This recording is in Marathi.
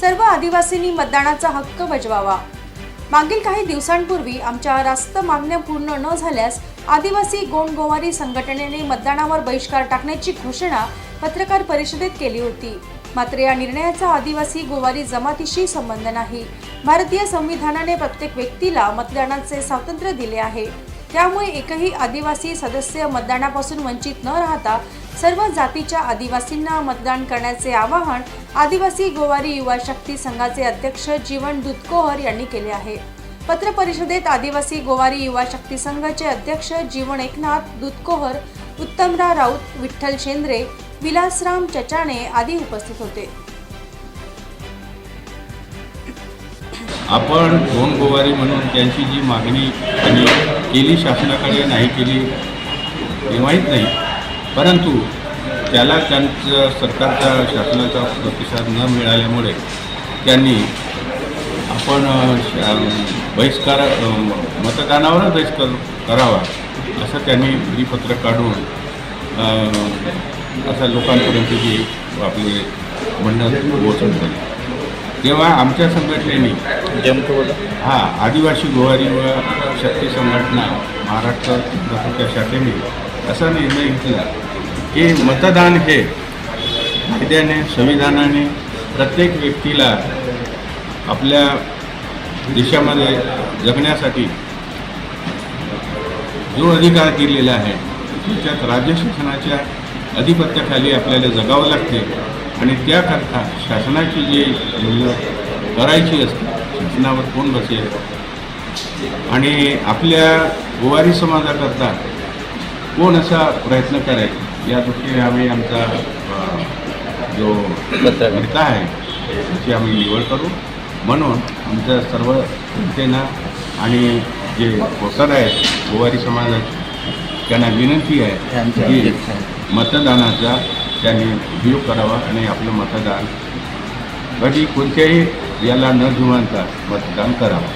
सर्व आदिवासींनी मतदानाचा हक्क बजवावा. मागील काही दिवसांपूर्वी आमच्या रास्त मागण्या पूर्ण न झाल्यास आदिवासी गोंडगोवारी संघटनेने मतदानावर बहिष्कार टाकण्याची घोषणा पत्रकार परिषदेत केली होती. मात्र या निर्णयाचा आदिवासी गोवारी जमातीशी संबंध नाही. भारतीय संविधानाने प्रत्येक व्यक्तीला मतदानाचे स्वातंत्र्य दिले आहे. त्यामुळे एकही आदिवासी सदस्य मतदानापासून वंचित न राहता सर्व जातीच्या आदिवासींना मतदान करण्याचे आवाहन आदिवासी गोवारी युवा शक्ती संघाचे अध्यक्ष जीवन दुधकोहर यांनी केले आहे. पत्र परिषदेत आदिवासी गोवारी युवा शक्ती संघाचे अध्यक्ष जीवन एकनाथ दुधकोहर उत्तमराव राऊत विठ्ठल शेंद्रे विलासराम चचाणे आदी उपस्थित होते. आपण दोन गोवारी म्हणून त्यांची जी मागणी त्यांनी केली शासनाकडे नाही केली हे माहीत नाही. परंतु त्याला त्यांचं सरकारचा शासनाचा प्रतिसाद न मिळाल्यामुळे त्यांनी आपण शा- बहिष्कार मतदानावरच बहिष्कार करावा असं त्यांनी परिपत्र काढून असा असं लोकांपर्यंत जी आपले म्हणणं पोहोचवलं तेव्हा आमच्या संघटनेने हा आदिवासी गोवारी व शक्ती संघटना महाराष्ट्र चित्रपटच्या शाखेने असा निर्णय घेतला की मतदान हे कायद्याने संविधानाने प्रत्येक व्यक्तीला आपल्या देशामध्ये जगण्यासाठी जो अधिकार दिलेला आहे त्याच्यात राज्य शासनाच्या अधिपत्याखाली आपल्याला जगावं लागते. आणि त्याकरता शासनाची जी मूल्य करायची असते शासनावर कोण बसेल? आणि आपल्या गोवारी समाजाकरता कोण असा प्रयत्न करेल? या दृष्टीने आम्ही आमचा जो नेता आहे त्याची आम्ही निवड करू. म्हणून आमच्या सर्व जनतेनं आणि जे वोटर आहेत गोवारी समाजाचे त्यांना विनंती आहे की मतदानाचा त्यांनी उपयोग करावा आणि आपलं मतदान कधी कोणत्याही याला न जुमानता मतदान करावं.